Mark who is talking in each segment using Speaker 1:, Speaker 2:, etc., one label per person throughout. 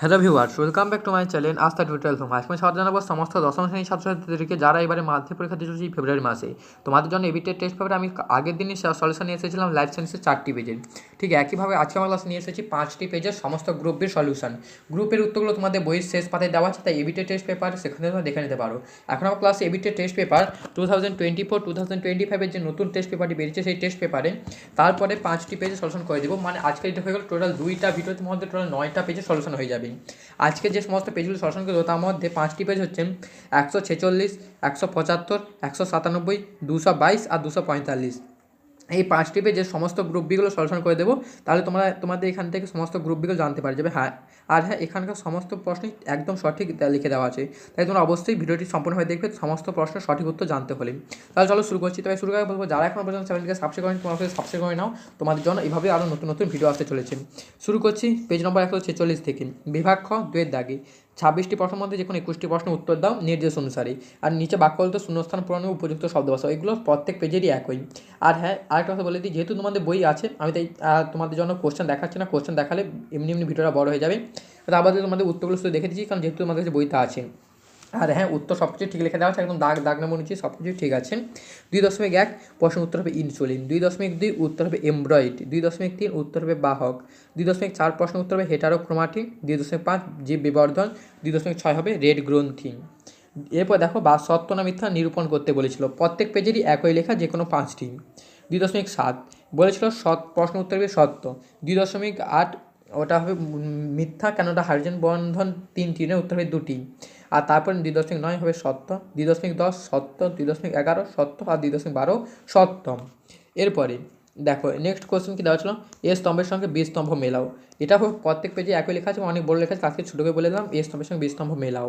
Speaker 1: Hello viewers, welcome back to my channel Astha tutorial home আজকে আমি জানাব সমস্ত দশম শ্রেণির ছাত্রছাত্রীদেরকে যারা এবারে মাধ্যমিক পরীক্ষা চলেছে ফেব্রুয়ারি মাসে। তোমাদের জন্য এবিটের টেস্ট পেপারে আমি আগের দিনই সলিউশন নিয়ে এসেছিলাম লাইফ সায়েন্সের চারটি পেজের ঠিক একইভাবে আজকে আমার ক্লাসে নিয়ে এসেছি পাঁচটি পেজের সমস্ত গ্রুপের সলিউশন গ্রুপের উত্তরগুলো তোমাদের বইয়ের শেষ পাতায় দেওয়া আছে, তাই এবিটের টেস্ট পেপার সেখানে তোমরা দেখে নিতে পারো। এখন আমার ক্লাসে এবিটের test paper two thousand twenty four two thousand twenty ফাইভের যে নতুন টেস্ট পেপারটি বেরিয়েছে, সেই টেস্ট পেপারে তারপরে পাঁচটি পেজে সলিউশন করে দেবো। মানে আজকে এটা হয়ে গেল টোটাল দুইটা ভিডিওর মধ্যে টোটাল নয়টা পেজে সলিউশন হয়ে যাবে। আজকে যে সমস্ত পেজগুলো সরাসরি করব, তার মধ্যে পাঁচটি পেজ হচ্ছে একশো ছেচল্লিশ, একশো পঁচাত্তর, একশো সাতানব্বই, দুশো বাইশ আর দুশো পঁয়তাল্লিশ। এই পাঁচটি পেজের সমস্ত গ্রুপ বিগুলো সলিউশন করে দেবো, তাহলে তোমরা, তোমাদের এখান থেকে সমস্ত গ্রুপ বিগুলো জানতে পারে যাবে হ্যাঁ আর হ্যাঁ এখানকার সমস্ত প্রশ্নই একদম সঠিক লিখে দেওয়া আছে। তাই তোমরা অবশ্যই ভিডিওটি সম্পূর্ণভাবে দেখবে, সমস্ত প্রশ্নের সঠিক উত্তর জানতে হলে। তাহলে চলো শুরু করছি। তবে শুরু করে বলব, যারা এখন পর্যন্ত চ্যানেলটিকে সাবস্ক্রাইব করেন, তোমার সাবস্ক্রাইব করে নাও। তোমাদের জন্য এইভাবে আরও নতুন নতুন ভিডিও আসতে চলেছে। শুরু করছি পেজ নম্বর একশো ছেচল্লিশ থেকে। বিভাগ খ, দুয়ের দাগে। ছাব্বিশটি প্রশ্নের মধ্যে যে কোনো একুশটি প্রশ্নের উত্তর দাও নির্দেশ অনুসারে। আর নিচে বাক্য বলতে শূন্যস্থান পূরণে উপযুক্ত শব্দ এগুলো প্রত্যেক পেজেরই একই। আর হ্যাঁ আরেকটা কথা বলে দিই, যেহেতু তোমাদের বই আছে, আমি তাই তোমাদের জন্য কোশ্চেন দেখাচ্ছি না। কোশ্চেন দেখালে এমনি এমনি ভিডিওটা বড় হয়ে যাবে। তো আবার তোমাদের উত্তরগুলো শুধু দেখে দিচ্ছি, কারণ যেহেতু তোমাদের কাছে বইটা আছে। আর হ্যাঁ উত্তর সব কিছু ঠিক লিখে দেওয়া আছে, একদম দাগ দাগ নাম অনুযায়ী সব কিছু ঠিক আছে। দুই দশমিক এক, প্রশ্ন উত্তর হবে ইনসুলিন দুই দশমিক দুই, উত্তর হবে এমব্রয়েড দুই দশমিক তিন, উত্তর হবে বাহক, দুই দশমিক চার, প্রশ্ন উত্তর হবে হেটারোক্রোমাটিন দুই দশমিক পাঁচ, জীব বিবর্ধন, দুই দশমিক ছয় হবে রেড গ্রন্থি এরপর দেখো, বা সত্য না মিথ্যা নিরূপণ করতে বলেছিল, প্রত্যেক পেজেরই একই লেখা যে কোনো পাঁচটি। দুই দশমিক সাত, বলেছিল সৎ, প্রশ্ন উত্তর হবে সত্য, দুই দশমিক আট ওটা হবে মিথ্যা কেন ওটা হাইড্রোজেন বন্ধন তিনটি না উত্তর হবে দুটি। আর তারপর দুই দশমিক নয় হবে সত্য, দুই দশমিক দশ সত্য, দুই দশমিক এগারো সত্য আর দুই দশমিক বারো সত্য। এরপরে দেখো নেক্সট কোশ্চেন কি দেওয়া ছিল? এ স্তম্ভের সঙ্গে বি স্তম্ভ মেলাও। এটা প্রত্যেক পেজে একই লেখা আছে, অনেক বড় লেখা আছে, আজকে ছোটো করে বলে দিলাম, এ স্তম্ভের সঙ্গে বি স্তম্ভ মেলাও।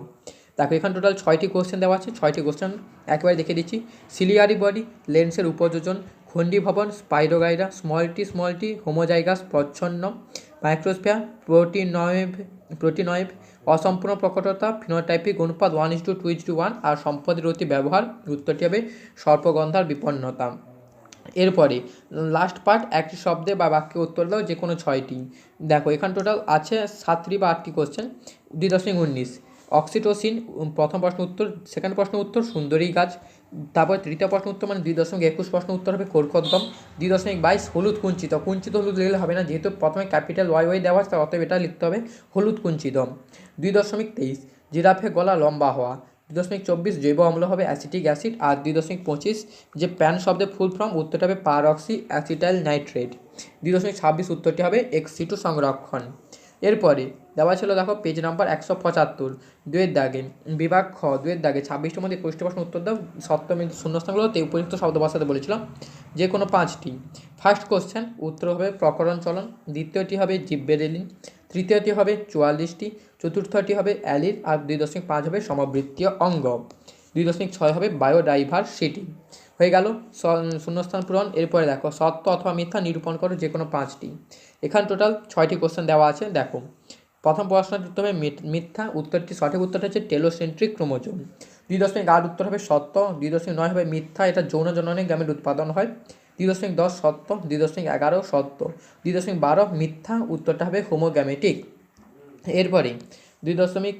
Speaker 1: দেখো, এখানে টোটাল ছয়টি কোশ্চেন দেওয়া আছে, ছয়টি কোশ্চেন একেবারে দেখে দিচ্ছি। সিলিয়ারি বডি লেন্সের উপযোজন খন্ডি ভবন স্পাইরোগাইরা স্মলটি স্মলটি হোমোজাইগাস প্রচ্ছন্ন। মাইক্রোস্ফিয়ার প্রোটিনয়েভ প্রোটিনয়েভ অসম্পূর্ণ প্রকটতা ফিনোটাইপিক অনুপাত one is two two is two one আর সম্পদের অতি ব্যবহার, উত্তরটি হবে সর্পগন্ধার বিপন্নতা। এরপরে লাস্ট পার্ট একটি শব্দে বা বাক্যে উত্তর দাও যে কোনো ছয়টি। দেখো, এখানে টোটাল আছে সাতটি বা আটটি কোশ্চেন দুই দশমিক উনিশ। অক্সিটোসিন প্রথম প্রশ্ন উত্তর সেকেন্ড প্রশ্ন উত্তর, সুন্দরী গাছ। তারপর তৃতীয় প্রশ্ন উত্তর মানে দুই দশমিক একুশ প্রশ্ন উত্তর হবে কোরকদগম দুই দশমিক বাইশ, হলুদ কুঞ্চিত। কুঞ্চিত হলুদ লিখলে হবে না, যেহেতু প্রথমে ক্যাপিটাল ওয়াই ওয়াই দেওয়া আছে, অতএব এটা লিখতে হবে হলুদ কুঞ্চিত দুই দশমিক তেইশ, জিরাফে গলা লম্বা হওয়া। দুই দশমিক চব্বিশ, জৈব অম্ল হবে অ্যাসিটিক অ্যাসিড। আর দুই দশমিক পঁচিশ, যে প্যান শব্দের ফুল ফর্ম, উত্তরটা হবে পারক্সি অ্যাসিটাইল নাইট্রেট। দুই দশমিক ছাব্বিশ উত্তরটি হবে এক্সিটু সংরক্ষণ। এরপরে দেওয়া ছিল দেখো পেজ নাম্বার একশো পঁচাত্তর, দুয়ের দাগে বিভাগ খ, দুয়ের দাগে ছাব্বিশটির মধ্যে একুশটি প্রশ্ন উত্তর দাও, সপ্তমী শূন্যস্থানগুলোতে উপযুক্ত শব্দ বসাতে বলেছিলাম। যে কোনো পাঁচটি। ফার্স্ট কোশ্চেন উত্তর হবে প্রকরণ চলন, দ্বিতীয়টি হবে জিব্বেরেলিন তৃতীয়টি হবে চুয়াল্লিশটি, চতুর্থটি হবে অ্যালির, আর দুই দশমিক পাঁচ হবে সমবৃত্তীয় অঙ্গ। দুই দশমিক ছয় হবে বায়োডাইভার্সিটি। হয়ে গেল। শূন্যস্থান পূরণ। এরপরে দেখো, সত্য অথবা মিথ্যা নিরূপণ করো যে কোনো পাঁচটি। এখানে টোটাল ছয়টি কোশ্চেন দেওয়া আছে, দেখো। প্রথম প্রশ্নটি উত্তর মিথ্যা উত্তরটি সঠিক উত্তরটা হচ্ছে টেলোসেন্ট্রিক ক্রোমোজোম। দুই দশমিক আট উত্তর হবে সত্য, দুই দশমিক নয় হবে মিথ্যা, এটা যৌন জননে গ্যামের উৎপাদন হয়। দুই দশমিক দশ সত্য, দুই দশমিক এগারো সত্য, দুই দশমিক বারো মিথ্যা, উত্তরটা হবে হোমোগ্যামেটিক। এরপরে, দুই দশমিক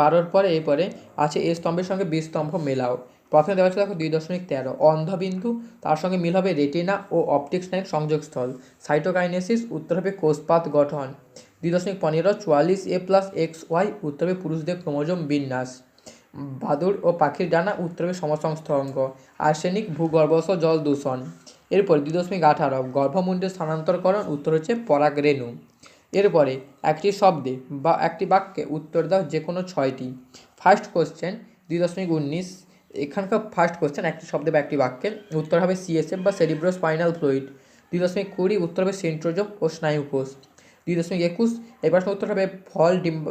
Speaker 1: বারোর পরে, এরপরে আছে এ স্তম্ভের সঙ্গে বি স্তম্ভ মেলাও। প্রথমে দেওয়া আছে দেখো দুই দশমিক তেরো। অন্ধবিন্দু, তার সঙ্গে মিল হবে রেটিনা ও অপটিক্স নাইন সংযোগস্থল। সাইটোকাইনেসিস, উত্তর হবে কোষপাত গঠন। দুই দশমিক পনেরো, চুয়াল্লিশ এ প্লাস এক্স ওয়াই, উত্তর হবে পুরুষদের ক্রোমোজোম বিন্যাস। বাদুর ও পাখির ডানা, উত্তর হবে সমসংস্থ অঙ্গ আর্সেনিক, ভূগর্ভস্থ জল দূষণ। এরপর দুই দশমিক আঠারো গর্ভমুণ্ডের স্থানান্তরকরণ, উত্তর হচ্ছে পরাগ রেণু এরপরে একটি শব্দে বা একটি বাক্যে উত্তর দাও যে কোনো ছয়টি। ফার্স্ট কোশ্চেন দুই দশমিক উনিশ এখানকার ফার্স্ট কোশ্চেন একটি শব্দে বা একটি বাক্যে উত্তর হবে সিএসএফ বা সেরিব্রো স্পাইনাল ফ্লুইড দুই দশমিক কুড়ি, উত্তর হবে সেন্ট্রোজোম ও স্নায়ুকোষ দুই দশমিক একুশ, এই প্রশ্নের উত্তর হবে ফল ডিম্ব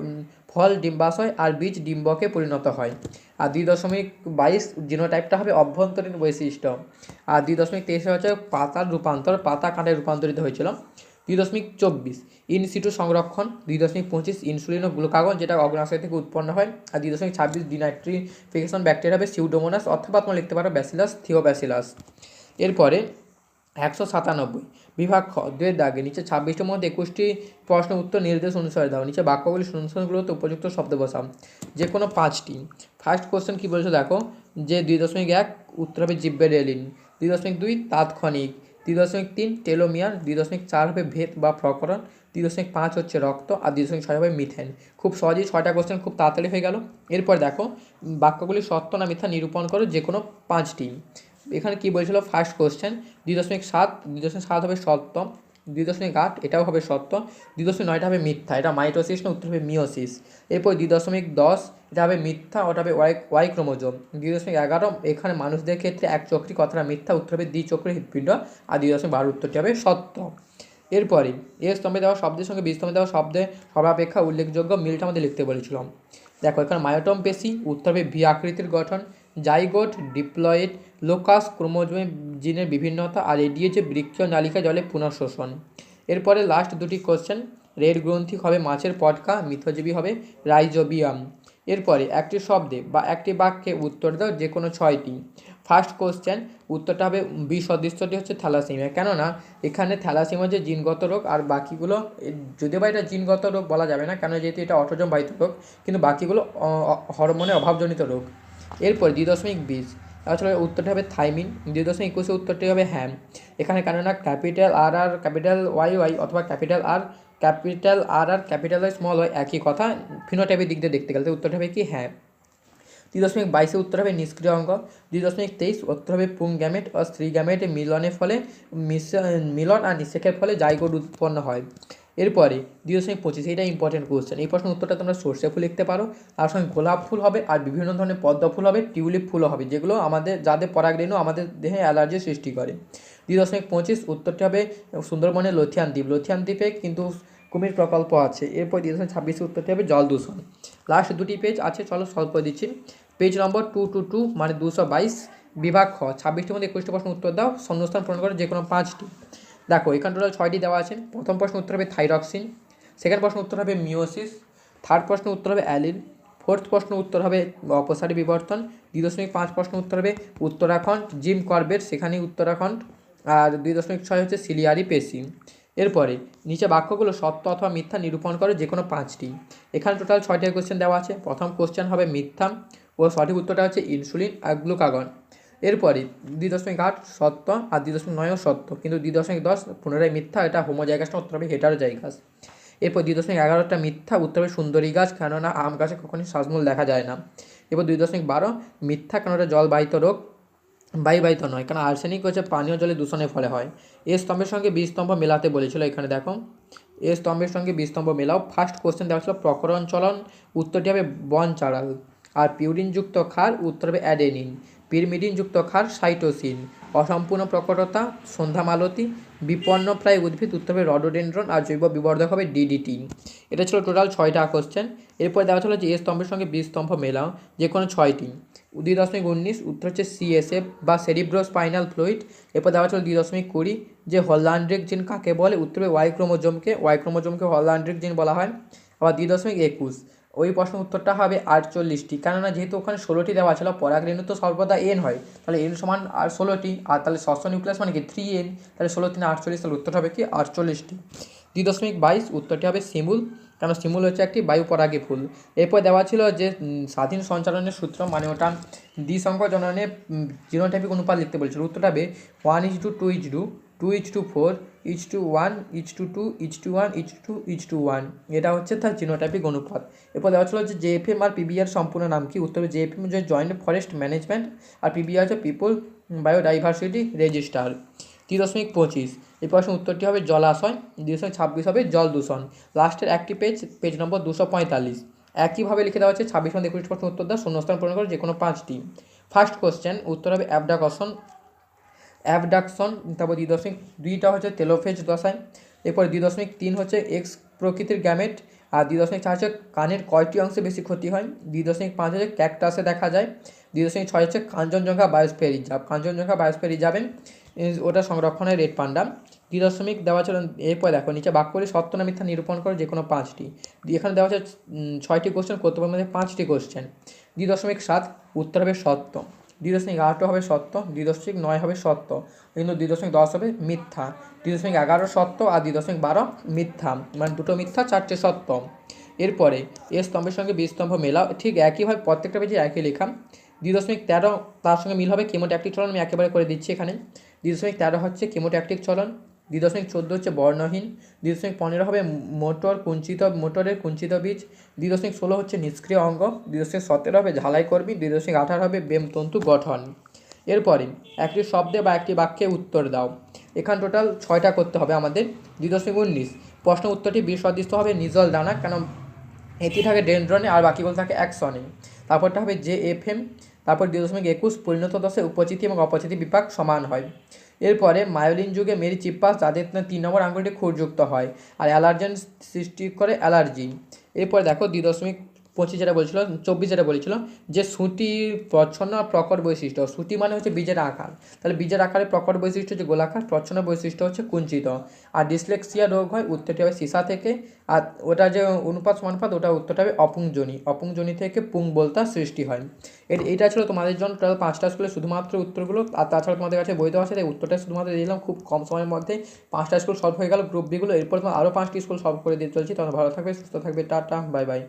Speaker 1: ফল ডিম্বাশয় আর বীজ ডিম্বকে পরিণত হয়। আর দুই দশমিক বাইশ জিনোটাইপটা হবে অভ্যন্তরীণ বৈশিষ্ট্য। আর দুই দশমিক তেইশে হচ্ছে পাতার রূপান্তর, পাতা কাঁটে রূপান্তরিত হয়েছিল। দুই দশমিক চব্বিশ ইনসিটু সংরক্ষণ, দুই দশমিক পঁচিশ ইনসুলিন ও গ্লুকাগন, যেটা অগ্নাশয় থেকে উৎপন্ন হয়, আর দুই দশমিক ছাব্বিশ ডিনাইট্রিফিকেশন ব্যাকটেরিয়া হবে সিউডোমোনাস অথবা তোমরা লিখতে পারো ব্যাসিলাস, থিওব্যাসিলাস। এরপরে একশো সাতানব্বই, বিভাগ খ, দুয়ের দাগে নিচে ছাব্বিশটির মধ্যে একুশটি প্রশ্ন উত্তর নির্দেশ অনুসারে দাও। নিচে বাক্যগুলি অনুসরণগুলোতে উপযুক্ত শব্দ বসাও। যে কোনো পাঁচটি। ফার্স্ট কোশ্চেন কী বলেছে দেখো? যে দুই দশমিক এক উত্তর হবে জিব্বেরেলিন, দুই দশমিক দুই তাৎক্ষণিক। দুই দশমিক তিন টেলোমিয়ার, দুই দশমিক চার হবে ভেদ বা প্রকরণ, দুই দশমিক পাঁচ হচ্ছে রক্ত আর দুই দশমিক ছয় হবে মিথেন। খুব সহজেই ছয়টা কোশ্চেন খুব তাড়াতাড়ি হয়ে গেল। এরপর দেখো বাক্যগুলি সত্য না মিথ্যা নিরূপণ করো যে কোনো পাঁচটি। এখানে কী বলছিল? ফার্স্ট কোশ্চেন দুই দশমিক সাত, দুই দশমিক সাত হবে সত্য দুই দশমিক আট, এটাও হবে সত্য। দুই দশমিক নয়টা হবে মিথ্যা, এটা মাইটোসিস না উত্তর হবে মিওসিস এরপর দুই দশমিক দশ, এটা হবে মিথ্যা, ওটা হবে ওয়াই ওয়াই ক্রোমোজোম। দুই দশমিক এগারো, এখানে মানুষদের ক্ষেত্রে এক চক্রী কথাটা মিথ্যা, উত্তর হবে দ্বিচক্রী হৃৎপিণ্ড, আর দুই দশমিক বারো উত্তরটি হবে সত্য। এরপরে এ স্তম্ভে দেওয়া শব্দের সঙ্গে বি স্তম্ভে দেওয়া শব্দে সর্বাপেক্ষা উল্লেখযোগ্য মিলটা আমাদের লিখতে বলেছিলাম। দেখো, এখানে মায়োটম পেশি উত্তর হবে ভি আকৃতির গঠন জাইগোট, ডিপ্লয়েড, লোকাস, ক্রোমোজোমে জিনের বিভিন্নতা আর এডিয়ে যে বৃক্ষ নালিকা জলে পুনঃশোষণ। এরপরে লাস্ট দুটি কোশ্চেন রেড গ্রন্থি হবে মাছের পটকা, মিথজীবী হবে রাইজোবিয়াম। এরপরে একটি শব্দে বা একটি বাক্যে উত্তর দাও যে কোনো ছয়টি। ফার্স্ট কোশ্চেন উত্তরটা হবে বি সদৃশ্যটি হচ্ছে থ্যালাসিমিয়া। কেননা, এখানে থ্যালাসিমিয়া যে জিনগত রোগ আর বাকিগুলো যদিও বা এটা জিনগত রোগ বলা যাবে না, কেন যেহেতু এটা অটোজম বাহিত রোগ, কিন্তু বাকিগুলো হরমোনের অভাবজনিত রোগ। এরপর দুই দশমিক বিশ। আসলে উত্তরটা হবে থাইমিন। দুই দশমিক একুশে উত্তরটি হবে হ্যাম। এখানে কেননা capital R R capital Y Y অথবা capital R capital R R capital Y small Y একই কথা ফিনোটাইপের দিক দিয়ে দেখতে গেলে উত্তরটা হবে কি হ্যাঁ দুই দশমিক বাইশে উত্তর হবে নিষ্ক্রিয় অঙ্গ। দুই দশমিক তেইশ উত্তর হবে পুং গ্যামেট ও স্ত্রী গ্যামেট মিলনের ফলে মিলন আর নিষেকের ফলে জাইগোট উৎপন্ন হয়। এরপরে দুই দশমিক পঁচিশ এটা ইম্পর্টেন্ট কোশ্চেন এই প্রশ্নের উত্তরটা তোমরা সর্ষে ফুল লিখতে পারো। তার সঙ্গে গোলাপ ফুল হবে আর বিভিন্ন ধরনের পদ্ম ফুল হবে, টিউলিপ ফুলও হবে, যেগুলো আমাদের, যাদের পরাগরেণু আমাদের দেহে অ্যালার্জি সৃষ্টি করে। দুই দশমিক পঁচিশ, উত্তরটি হবে সুন্দরবনের লথিয়ান দ্বীপ। লথিয়ান দ্বীপে কিন্তু কুমির প্রকল্প আছে। এরপর দুই দশমিক ছাব্বিশে, উত্তরটি হবে জল দূষণ। লাস্ট দুটি পেজ আছে, চলো স্বল্প দিচ্ছি। Page number two two two মানে দুশো বাইশ, বিভাগ খ। ছাব্বিশটির মধ্যে একুশটি প্রশ্ন উত্তর দাও, শূন্যস্থান পূরণ করো যে কোনো পাঁচটি। দেখো এখানে টোটাল ছয়টি দেওয়া আছে। প্রথম প্রশ্ন উত্তর হবে থাইরক্সিন সেকেন্ড প্রশ্ন উত্তর হবে মিওসিস থার্ড প্রশ্ন উত্তর হবে অ্যালিল ফোর্থ প্রশ্ন উত্তর হবে অপসারী বিবর্তন দুই দশমিক পাঁচ প্রশ্ন উত্তর হবে উত্তরাখণ্ড জিম করবেট সেখানেই উত্তরাখণ্ড, আর দুই দশমিক ছয় হচ্ছে সিলিয়ারি পেশি এরপরে, নিচে বাক্যগুলো সত্য অথবা মিথ্যা নিরূপণ করে, যে কোনো পাঁচটি। এখানে টোটাল ছয়টি কোশ্চেন দেওয়া আছে। প্রথম কোশ্চেন হবে মিথ্যা ও সঠিক উত্তরটা হচ্ছে ইনসুলিন আর গ্লুকাগন এরপরে দুই দশমিক আট সত্য আর দুই দশমিক নয়ও সত্য। কিন্তু দুই দশমিক দশ পুনরায় মিথ্যা, এটা হোমো জায়গাসটা উত্তর হবে হেটারো জায়গাস এরপর দুই দশমিক এগারোটা মিথ্যা, উত্তর হবে সুন্দরী গাছ, কেননা আম গাছে কখনই শ্বাসমূল দেখা যায় না। এরপর দুই দশমিক বারো, মিথ্যা কেন এটা জলবাহিত রোগ, বায়ুবাহিত নয় কারণ আর্সেনিক হচ্ছে পানীয় জলে দূষণের ফলে হয়। এ স্তম্ভের সঙ্গে বি স্তম্ভ মেলাতে বলেছিল এখানে, দেখো। এ স্তম্ভের সঙ্গে বি স্তম্ভ মেলাও। ফার্স্ট কোশ্চেন দেওয়া ছিল প্রকরণ চলন, উত্তরটি হবে বন চাড়াল আর পিউরিনযুক্ত ক্ষার, উত্তর হবে অ্যাডেনিন। পিরমিডিনযুক্ত ক্ষার সাইটোসিন, অসম্পূর্ণ প্রকটতা সন্ধ্যা মালতী বিপন্ন প্রায় উদ্ভিদ উত্তর হবে রডোডেন্ড্রন আর জৈব বিবর্ধক হবে ডিডিটি এটা ছিল টোটাল ছয়টা কোশ্চেন এরপর দেওয়া ছিল যে এ স্তম্ভের সঙ্গে বি স্তম্ভ মেলাও, যে কোনো ছয়টি। দুই দশমিক উনিশ, উত্তর হচ্ছে সিএসএফ বা সেরিব্রো স্পাইনাল ফ্লুইড এরপর দেওয়া ছিল দুই দশমিক কুড়ি, যে হল্যান্ড্রিক জিন কাকে বলে? উত্তরে ওয়াই ক্রোমোজোমকে ওয়াই ক্রোমোজোমকে হল্যান্ড্রিক জিন বলা হয়। আবার দুই দশমিক একুশ ওই প্রশ্ন উত্তরটা হবে আটচল্লিশটি কেননা যেহেতু ওখানে ষোলোটি দেওয়া ছিল, পরাগ রেণু তো সর্বদা এন হয়। তাহলে এন সমান আর ষোলোটি, আর তাহলে ষষ্ঠ নিউক্লিয়াস মানে কি থ্রি এন তাহলে ষোলো, তিনে, আটচল্লিশ, তাহলে উত্তরটা হবে কি আটচল্লিশটি দুই দশমিক বাইশ, উত্তরটি হবে শিমুল কেন শিমুল হচ্ছে একটি বায়ু পরাগী ফুল। এরপর দেওয়া ছিল যে স্বাধীন সঞ্চালনের সূত্র মানে ওটা দ্বিসংখ্য জননে জিনোটাইপিক অনুপাত লিখতে বলেছিল। উত্তরটা হবে one is two two is two two each two four each two one each two two each two one each two each two one এটা হচ্ছে তার জিনোটাইপিক অনুপাত। এরপর দেওয়া ছিল যে জেএফএম আর পিবিআর সম্পূর্ণ নাম কি? উত্তর জেএফএম হচ্ছে জয়েন্ট ফরেস্ট ম্যানেজমেন্ট আর পিবিআর হচ্ছে পিপল বায়োডাইভার্সিটি রেজিস্টার দুই দশমিক পঁচিশ। এই প্রশ্নের উত্তরটি হবে জলাশয়, দুই দশমিক ছাব্বিশ হবে জল দূষণ। লাস্টের একটি পেজ পেজ নম্বর দুশো পঁয়তাল্লিশ। একইভাবে লিখে দেওয়া হচ্ছে ছাব্বিশ মধ্যে একুশ প্রশ্ন উত্তর দাও শূন্যস্থান পূরণ করে যে কোনো পাঁচটি। ফার্স্ট কোশ্চেন উত্তর হবে অ্যাবডাকশন অ্যাবডাকশন তারপর দুই দশমিক দুইটা হচ্ছে তেলোফেজ দশায় এরপর দুই দশমিক তিন হচ্ছে এক্স প্রকৃতির গ্যামেট আর দুই দশমিক চার হচ্ছে কানের কয়টি অংশে বেশি ক্ষতি হয় দুই দশমিক পাঁচ হচ্ছে ক্যাকটাসে দেখা যায় দুই দশমিক ছয় হচ্ছে Kanchenjunga biosphere reserve Kanchenjunga biosphere রিজার্ভে ওটা সংরক্ষণের রেড পান্ডা দুই দশমিক দেওয়া ছিল এরপর দেখো নিচে বাক্যগুলি সত্য না মিথ্যা নিরূপণ করে যে কোনো পাঁচটি এখানে দেওয়া উম, ছয়টি কোশ্চেন কর্তব্যের মধ্যে পাঁচটি কোশ্চেন দুই দশমিক সাত উত্তর হবে সত্য। দুই দশমিক আট হবে সত্য দুই দশমিক নয় হবে সত্য। কিন্তু দুই দশমিক দশ হবে মিথ্যা। দুই দশমিক এগারো সত্য আর দুই দশমিক বারো মিথ্যা। মানে দুটো মিথ্যা, চারটে সত্য। এরপরে এ স্তম্ভের সঙ্গে বি স্তম্ভ মেলাও। ঠিক একইভাবে প্রত্যেকটা পেজে একই লেখা। দুই দশমিক তেরো তার সঙ্গে মিল হবে, কেমোট্যাক্টিক চলন আমি একেবারে করে দিচ্ছি এখানে। দুই দশমিক তেরো হচ্ছে কেমোট্যাক্টিক চলন। দুই দশমিক চোদ্দ হচ্ছে বর্ণহীন, দুই দশমিক পনেরো হবে মোটর কুঞ্চিত, মোটরের কুঞ্চিত বীজ, দুই দশমিক ষোলো হচ্ছে নিষ্ক্রিয় অঙ্গ, দুই দশমিক সতেরো হবে ঝালাই কর্মী দুই দশমিক আঠারো হবে বেমতন্তু গঠন। এরপরে একটি শব্দে বা একটি বাক্যে উত্তর দাও। এখান টোটাল ছয়টা করতে হবে আমাদের, দুই দশমিক উনিশ। প্রশ্ন উত্তরটি বিসদৃষ্ট হবে নিজল দানা, কেন এটি থাকে ডেন্ড্রনে আর বাকিগুলো থাকে অ্যাকশনে তারপরটা হবে জে এফ এম তারপর দুই দশমিক একুশ পরিণত দশে উপচিতি এবং অপচিতি বিপাক সমান হয়। এরপরে মায়োলিন যুগে মেরি চিপ্পাস যাদের তিন নম্বর আঙুলটি খুরযুক্ত হয় আর অ্যালার্জেন সৃষ্টি করে অ্যালার্জি। এরপর দেখো দুই দশমিক পঁচিশ যেটা বলছিল, চব্বিশ যেটা বলেছিল, যে সুটির প্রচ্ছন্ন প্রকট বৈশিষ্ট্য। সুটি মানে হচ্ছে বীজের আকার। তাহলে বীজের আকারে প্রকট বৈশিষ্ট্য হচ্ছে গোলাকার, প্রচ্ছন্ন বৈশিষ্ট্য হচ্ছে কুঞ্চিত। আর ডিসলেক্সিয়া রোগ হয়, উত্তরটি হবে সীসা থেকে। আর ওটা যে অনুপাত, সমানুপাত, ওটা উত্তরটা হবে অপুংজনি। অপুংজনি থেকে পুং বলতা সৃষ্টি হয়। এটা ছিল তোমাদের জন্য টোটাল পাঁচটা স্কুলে শুধুমাত্র উত্তরগুলো। আর তাছাড়া তোমাদের কাছে বই আছে, তাই উত্তরটা শুধুমাত্র দিলাম। খুব কম সময়ের মধ্যে পাঁচটা স্কুল সলভ হয়ে গেল গ্রুপ বিগুলো এরপর তোমার আরও পাঁচটি স্কুল সলভ করে দিয়ে চলছি। তোমরা ভালো থাকবে, সুস্থ থাকবে, টাটা বাই বাই